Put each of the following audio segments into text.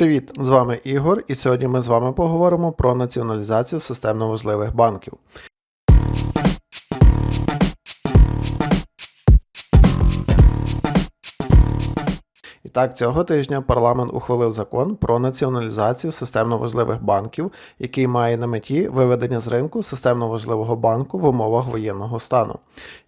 Привіт! З вами Ігор, і сьогодні ми з вами поговоримо про націоналізацію системно важливих банків. Так, цього тижня парламент ухвалив закон про націоналізацію системно важливих банків, який має на меті виведення з ринку системно важливого банку в умовах воєнного стану.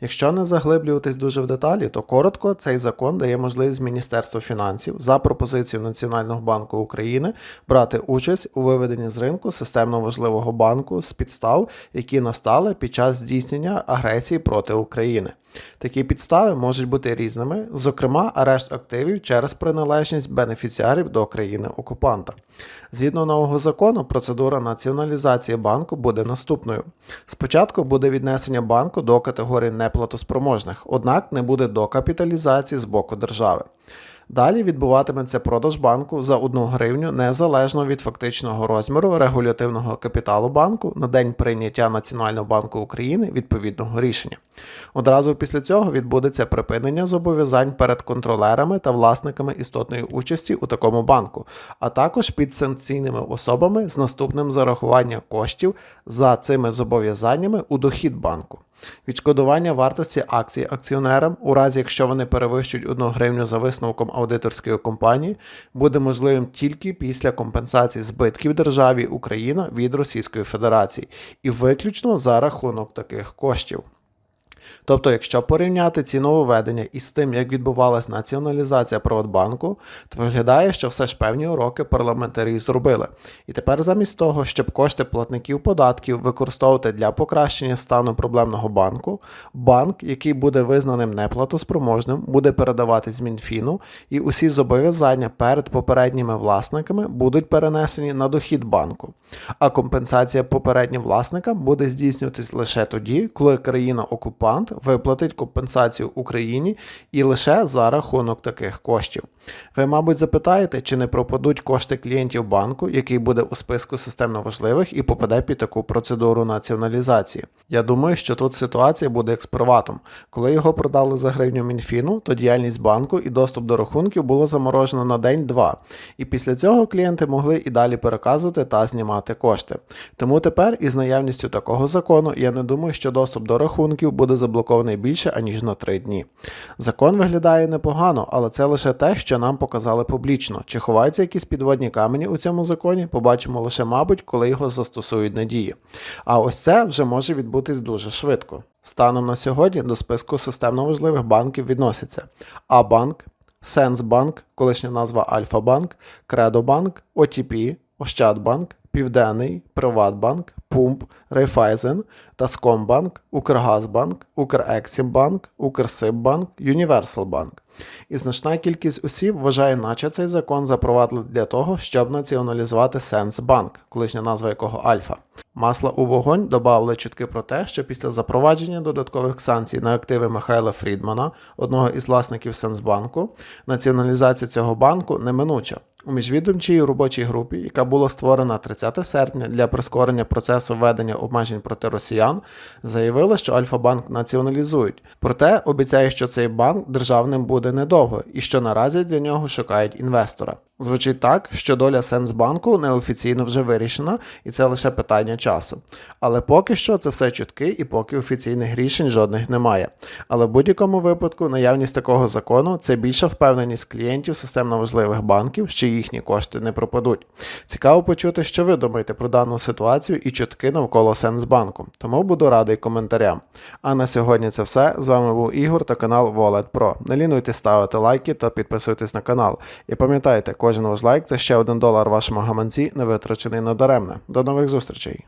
Якщо не заглиблюватись дуже в деталі, то коротко цей закон дає можливість Міністерству фінансів за пропозицією Національного банку України брати участь у виведенні з ринку системно важливого банку з підстав, які настали під час здійснення агресії проти України. Такі підстави можуть бути різними, зокрема, арешт активів через приналежність бенефіціарів до країни-окупанта. Згідно нового закону, процедура націоналізації банку буде наступною: спочатку буде віднесення банку до категорії неплатоспроможних, однак не буде докапіталізації з боку держави. Далі відбуватиметься продаж банку за 1 гривню незалежно від фактичного розміру регулятивного капіталу банку на день прийняття Національного банку України відповідного рішення. Одразу після цього відбудеться припинення зобов'язань перед контролерами та власниками істотної участі у такому банку, а також підсанкційними особами з наступним зарахуванням коштів за цими зобов'язаннями у дохід банку. Відшкодування вартості акцій акціонерам, у разі якщо вони перевищують 1 гривню за висновком аудиторської компанії, буде можливим тільки після компенсації збитків державі Україна від Російської Федерації і виключно за рахунок таких коштів. Тобто, якщо порівняти ці нововведення із тим, як відбувалась націоналізація Приватбанку, то виглядає, що все ж певні уроки парламентарі зробили. І тепер замість того, щоб кошти платників податків використовувати для покращення стану проблемного банку, банк, який буде визнаним неплатоспроможним, буде передавати з Мінфіну, і усі зобов'язання перед попередніми власниками будуть перенесені на дохід банку. А компенсація попереднім власникам буде здійснюватись лише тоді, коли країна-окупант виплатить компенсацію Україні і лише за рахунок таких коштів. Ви, мабуть, запитаєте, чи не пропадуть кошти клієнтів банку, який буде у списку системно важливих і попаде під таку процедуру націоналізації. Я думаю, що тут ситуація буде приватом. Коли його продали за гривню Мінфіну, то діяльність банку і доступ до рахунків було заморожено на день-два. І після цього клієнти могли і далі переказувати та знімати кошти. Тому тепер із наявністю такого закону я не думаю, що доступ до рахунків буде заблокований більше аніж на три дні. Закон виглядає непогано, але це лише те, що нам показали публічно. Чи ховаються якісь підводні камені у цьому законі, побачимо лише, мабуть, коли його застосують на дії. А ось це вже може відбутись дуже швидко. Станом на сьогодні до списку системно важливих банків відносяться А-банк, Сенсбанк, колишня назва Альфа-банк, Кредобанк, ОТП, Ощадбанк, Південний, Приватбанк, Пумп, Райфайзен, Таскомбанк, Укргазбанк, Укрексімбанк, Укрсиббанк, Юніверсалбанк. І значна кількість осіб вважає, наче цей закон запровадили для того, щоб націоналізувати Сенсбанк, колишня назва якого Альфа. Масла у вогонь додали чутки про те, що після запровадження додаткових санкцій на активи Михайла Фрідмана, одного із власників Сенсбанку, націоналізація цього банку неминуча. У міжвідомчій робочій групі, яка була створена 30 серпня для прискорення процесу введення обмежень проти росіян, заявили, що Альфа-банк націоналізують. Проте обіцяє, що цей банк державним буде недовго і що наразі для нього шукають інвестора. Звучить так, що доля Сенсбанку неофіційно вже вирішена, і це лише питання часу. Але поки що це все чутки і поки офіційних рішень жодних немає. Але в будь-якому випадку наявність такого закону це більша впевненість клієнтів системно важливих банків, що їхні кошти не пропадуть. Цікаво почути, що ви думаєте про дану ситуацію і чутки навколо Сенсбанку. Тому буду радий коментарям. А на сьогодні це все. З вами був Ігор та канал Wallet Pro. Не лінуйте ставити лайки та підписуйтесь на канал. І пам'ятайте, кожен ваш лайк це ще один долар вашому гаманці, не витрачений надаремне. До нових зустрічей!